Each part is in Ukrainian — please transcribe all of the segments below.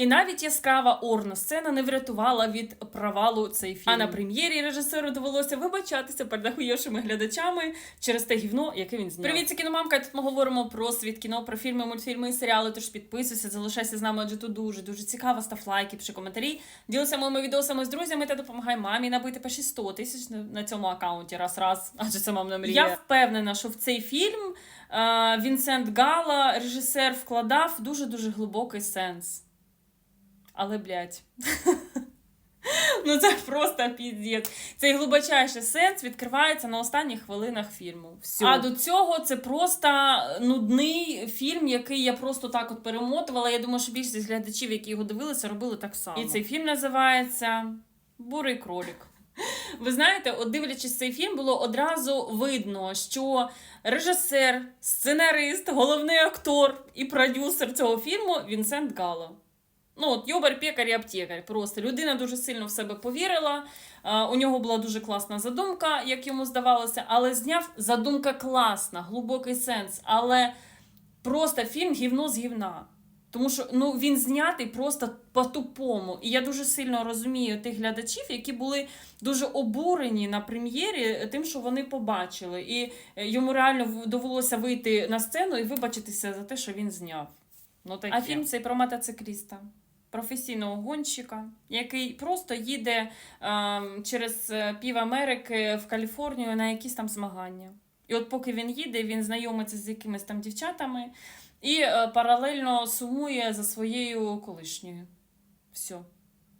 І навіть яскрава орно-сцена не врятувала від провалу цей фільм. А на прем'єрі режисеру довелося вибачатися перед ахуєвшими глядачами через те гівно, яке він зняв. Привіт, це кіномамка. Тут ми говоримо про світ кіно, про фільми, мультфільми і серіали. Тож підписуйся, залишайся з нами, адже тут дуже дуже цікаво. Став лайки, пиши коментарі. Ділися моїми відосами з друзями та допомагай мамі набити перші 100 тисяч на- цьому аккаунті раз раз. Адже це мамна мрія. Я впевнена, що в цей фільм е, Вінсент Гала, режисер, вкладав дуже дуже глибокий сенс. Але, блядь. Ну це просто піздець. Цей глибочайший сенс відкривається на останніх хвилинах фільму. Всьо. А до цього це просто нудний фільм, який я просто так от перемотувала. Я думаю, що більшість глядачів, які його дивилися, робили так само. І цей фільм називається Бурий кролік. Ви знаєте, от дивлячись цей фільм, було одразу видно, що режисер, сценарист, головний актор і продюсер цього фільму Вінсент Гало. Ну, от Йобар, пекар і аптекар. Просто людина дуже сильно в себе повірила. Е, у нього була дуже класна задумка, як йому здавалося, але зняв задумка класна, глибокий сенс. Але просто фільм гівно з гівна. Тому що ну, він знятий просто по-тупому. І я дуже сильно розумію тих глядачів, які були дуже обурені на прем'єрі тим, що вони побачили. І е, йому реально довелося вийти на сцену і вибачитися за те, що він зняв. Ну. А фільм цей про мотоцикліста, професійного гонщика, який просто їде ем, через е, пів Америки в Каліфорнію на якісь там змагання. І от поки він їде, він знайомиться з якимись там дівчатами і е, паралельно сумує за своєю колишньою. Все.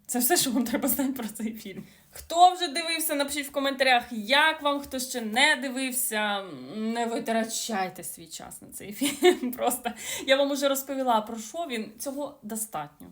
Це все, що вам треба знати про цей фільм. Хто вже дивився, напишіть в коментарях, як вам, хто ще не дивився. Не витрачайте свій час на цей фільм. Просто я вам уже розповіла про що він. Цього достатньо.